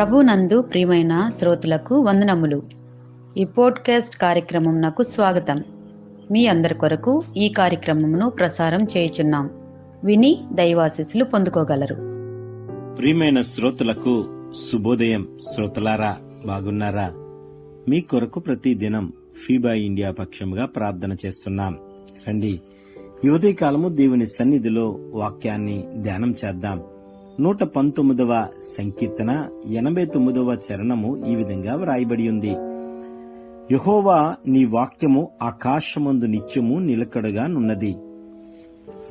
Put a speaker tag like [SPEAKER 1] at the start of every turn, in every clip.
[SPEAKER 1] ప్రభునందు ప్రియమైన శ్రోతలకు వందనములు. ఈ పోడ్కాస్ట్ కార్యక్రమం నాకు స్వాగతం. మీ అందరి కొరకు ఈ కార్యక్రమమును ప్రసారం చేయుచున్నాం. విని దైవాశీస్సులు పొందుకోగలరు.
[SPEAKER 2] ప్రియమైన శ్రోతలకు శుభోదయం. శ్రోతలారా బాగున్నారా? మీ కొరకు ప్రతి దినం ఫీబా ఇండియా పక్షముగా ప్రార్థన చేస్తున్నాం. రండి. యువతీ కాలము దేవుని సన్నిధిలో వాక్యాన్ని ధ్యానం చేద్దాం. నూట పంతొమ్మిదవ సంకీర్తన ఎనభై తొమ్మిదవ చరణము ఈ విధంగా వ్రాయబడి ఉంది. యహోవా నీ వాక్యము ఆకాశమందు నిత్యము నిలకడగా నున్నది.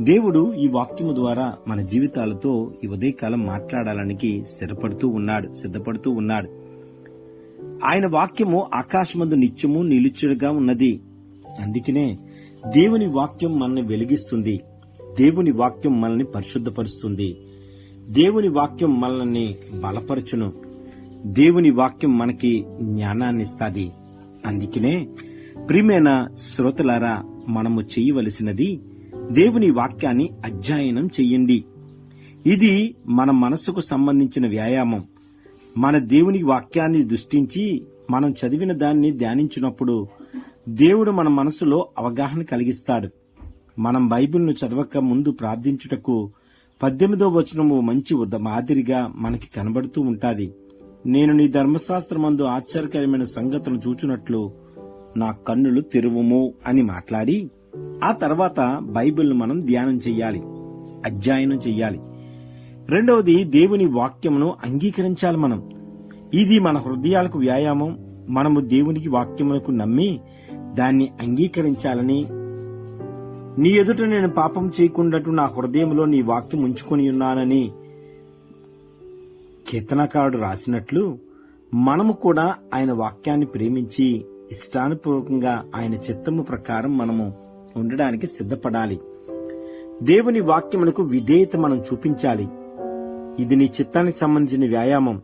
[SPEAKER 2] దేవుడు ఈ వాక్యము ద్వారా మన జీవితాలతో ఈ ఉదయకాలం మాట్లాడాలనికి స్థిరపడుతూ ఉన్నాడు సిద్ధపడుతూ ఉన్నాడు. ఆయన వాక్యము ఆకాశమందు నిత్యము నిలుచుడుగా ఉన్నది. అందుకనే దేవుని వాక్యం మనల్ని వెలిగిస్తుంది. దేవుని వాక్యం మనల్ని పరిశుద్ధపరుస్తుంది. దేవుని వాక్యం మనల్ని బలపరచును. దేవుని వాక్యం మనకి జ్ఞానాన్ని ఇస్తుంది. అందుకనే ప్రియమైన శ్రోతలారా మనము చేయవలసినది దేవుని వాక్యాన్ని అధ్యయనం చెయ్యండి ఇది మన మనసుకు సంబంధించిన వ్యాయామం. మన దేవుని వాక్యాన్ని దృష్టించి మనం చదివిన దాన్ని ధ్యానించినప్పుడు దేవుడు మన మనసులో అవగాహన కలిగిస్తాడు. మనం బైబిల్ను చదవక ముందు ప్రార్థించుటకు పద్దెనిమిదో వచనము మంచి ఉద్ద మాదిరిగా మనకి కనబడుతూ ఉంటాది. నేను నీ ధర్మశాస్త్రమందు ఆశ్చర్యకరమైన సంగతులు చూచున్నట్లు నా కన్నులు తెరువుము అని మాట్లాడి ఆ తర్వాత బైబిల్ను మనం ధ్యానం చెయ్యాలి అధ్యయనం చెయ్యాలి. రెండవది దేవుని వాక్యమును అంగీకరించాలి మనం. ఇది మన హృదయాలకు వ్యాయామం మనము దేవునికి వాక్యములకు నమ్మి దాన్ని అంగీకరించాలని నీ ఎదుట నేను పాపం చేయకుండాటు నా హృదయంలో నీ వాక్యం ఉంచుకొని ఉన్నానని కీర్తనకారుడు రాసినట్లు మనము కూడా ఆయన వాక్యాన్ని ప్రేమించి ఇష్టానుపూర్వకంగా ఆయన చిత్తము ప్రకారం మనము ఉండడానికి సిద్ధపడాలి. దేవుని వాక్యమునకు విధేయత మనం చూపించాలి. ఇది నీ చిత్తానికి సంబంధించిన వ్యాయామం.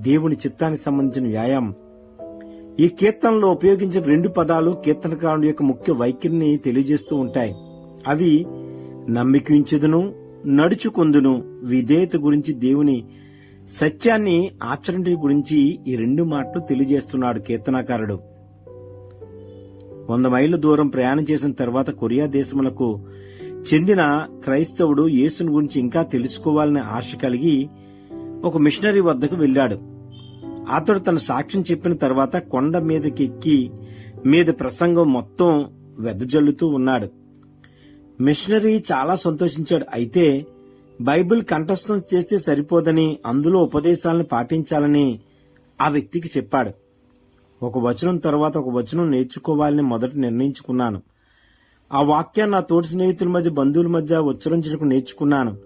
[SPEAKER 2] దేవుని చిత్తానికి సంబంధించిన వ్యాయామం. ఈ కీర్తనలో ఉపయోగించిన రెండు పదాలు కీర్తనకారుడు యొక్క ముఖ్య వైఖరిని తెలియజేస్తూ ఉంటాయి. అవి నమ్మికించుదును నడుచుకుందును. విధేయత గురించి దేవుని సత్యాన్ని ఆచరణ గురించి ఈ రెండు మాటలు తెలియజేస్తున్నాడు కీర్తనాకారుడు. వంద మైళ్ళ దూరం ప్రయాణం చేసిన తర్వాత కొరియా దేశములకు చెందిన క్రైస్తవుడు యేసుని గురించి ఇంకా తెలుసుకోవాలనే ఆశ కలిగి ఒక మిషనరీ వద్దకు వెళ్ళాడు. అతడు తన సాక్ష్యం చెప్పిన తర్వాత కొండ మీదకి ఎక్కి మీద ప్రసంగం మొత్తం వెదజల్లుతూ ఉన్నాడు. మిషనరీ చాలా సంతోషించాడు. అయితే బైబిల్ కంఠస్థం చేస్తే సరిపోదని అందులో ఉపదేశాలను పాటించాలని ఆ వ్యక్తికి చెప్పాడు. ఒక వచనం తర్వాత ఒక వచనం నేర్చుకోవాలని మొదట నిర్ణయించుకున్నాను. ఆ వాక్యాన్ని నా తోటి స్నేహితుల మధ్య బంధువుల మధ్య ఉచ్చరించడానికి నేర్చుకున్నాను.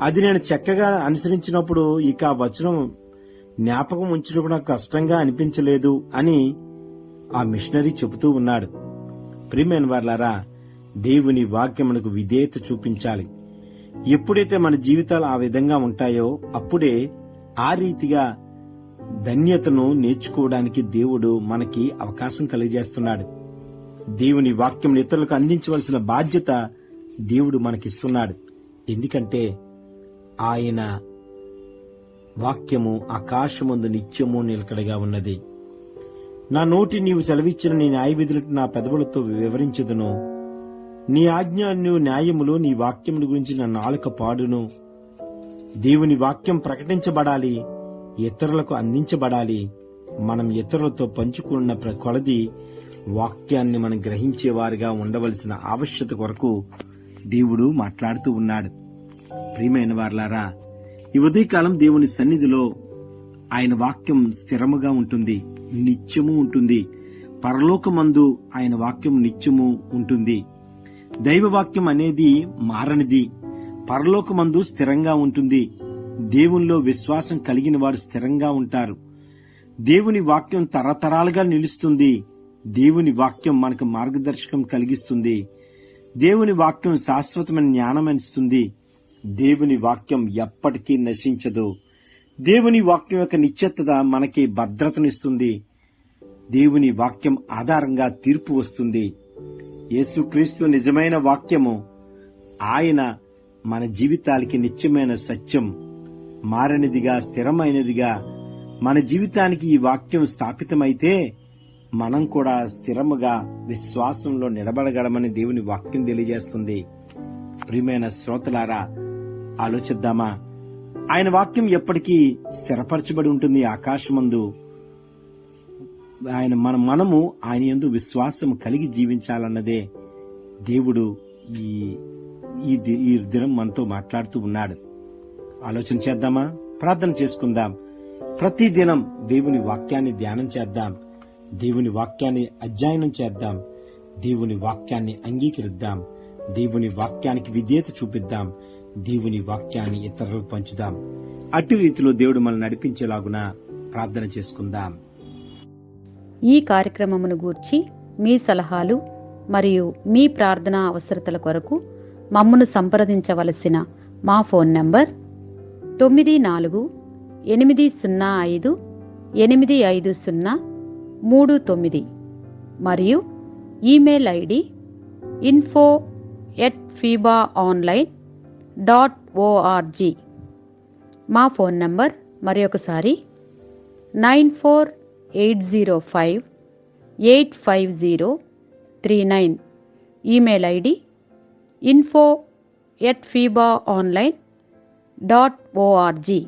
[SPEAKER 2] అది నేను చక్కగా అనుసరించినప్పుడు ఇక ఆ వచనం జ్ఞాపకం ఉంచడం నాకు కష్టంగా అనిపించలేదు అని ఆ మిషనరీ చెబుతూ ఉన్నాడు. ప్రిమేన్ వార్లారా దేవుని వాక్యమునకు విధేయత చూపించాలి. ఎప్పుడైతే మన జీవితాలు ఆ విధంగా ఉంటాయో అప్పుడే ఆ రీతిగా ధన్యతను నేర్చుకోవడానికి దేవుడు మనకి అవకాశం కలిగజేస్తున్నాడు. దేవుని వాక్యం ఇతరులకు అందించవలసిన బాధ్యత దేవుడు మనకిస్తున్నాడు. ఎందుకంటే ఆయన వాక్యము ఆకాశముందు నిత్యము నిలకడగా ఉన్నది. నా నోటి నీవు సెలవిచ్చిన నీ న్యాయ విధులకు నా పెదవులతో వివరించదును. నీ ఆజ్ఞాన్యు న్యాయములు నీ వాక్యముల గురించి నా నాలుక పాడును. దేవుని వాక్యం ప్రకటించబడాలి ఇతరులకు అందించబడాలి. మనం ఇతరులతో పంచుకున్న ప్ర- కొలది వాక్యాన్ని మనం గ్రహించేవారిగా ఉండవలసిన ఆవశ్యత కొరకు దేవుడు మాట్లాడుతూ ఉన్నాడు. ప్రియమైన వార్లారా ఈ ఉదయకాలం దేవుని సన్నిధిలో ఆయన వాక్యం స్థిరముగా ఉంటుంది నిత్యము ఉంటుంది. పరలోకమందు ఆయన వాక్యం నిత్యము ఉంటుంది. దైవవాక్యం అనేది మారనిది. పరలోకమందు స్థిరంగా ఉంటుంది. దేవునిలో విశ్వాసం కలిగిన వారు స్థిరంగా ఉంటారు. దేవుని వాక్యం తరతరాలుగా నిలుస్తుంది. దేవుని వాక్యం మనకు మార్గదర్శకం కలిగిస్తుంది. దేవుని వాక్యం శాశ్వతమైన జ్ఞానం దేవుని వాక్యం ఎప్పటికీ నశించదు. దేవుని వాక్యం యొక్క నిశ్చత్తత మనకి భద్రతనిస్తుంది. దేవుని వాక్యం ఆధారంగా తీర్పు వస్తుంది. యేసుక్రీస్తు నిజమైన వాక్యము. ఆయన మన జీవితాలకి నిత్యమైన సత్యం మారనిదిగా స్థిరమైనదిగా మన జీవితానికి ఈ వాక్యం స్థాపితమైతే మనం కూడా స్థిరముగా విశ్వాసంలో నిలబడగలమని దేవుని వాక్యం తెలియజేస్తుంది. ప్రియమైన శ్రోతలారా ఆలోచిద్దామా? ఆయన వాక్యం ఎప్పటికీ స్థిరపరచబడి ఉంటుంది ఆకాశమందు. ఆయన మన మనము ఆయన యందు విశ్వాసం కలిగి జీవించాలన్నదే దేవుడు ఈ ఈ ఈ దినం మనతో మాట్లాడుతూ ఉన్నాడు. ఆలోచన చేద్దామా? ప్రార్థన చేసుకుందాం. ప్రతి దినం దేవుని వాక్యాన్ని ధ్యానం చేద్దాం. దేవుని వాక్యాన్ని అధ్యయనం చేద్దాం. దేవుని వాక్యాన్ని అంగీకరిద్దాం. దేవుని వాక్యానికి విధేయత చూపిద్దాం. దేవుని వాక్యాన్ని ఇతరులకు పంచుదాం. అట్టి రీతిలో దేవుడు మనల్ని నడిపించేలాగున ప్రార్థన చేసుకుందాం.
[SPEAKER 1] ఈ కార్యక్రమమును గూర్చి మీ సలహాలు మరియు మీ ప్రార్థనా అవసరతల కొరకు మమ్మను సంప్రదించవలసిన మా ఫోన్ నంబర్ తొమ్మిది నాలుగు ఎనిమిది సున్నా ఐదు ఎనిమిది ఐదు సున్నా మూడు తొమ్మిది మరియు email ID info at FIBA online dot ORG మా ఫోన్ నంబర్ మరి ఒకసారి nine four eight zero five eight five zero three nine email ID info at FIBA online dot ORG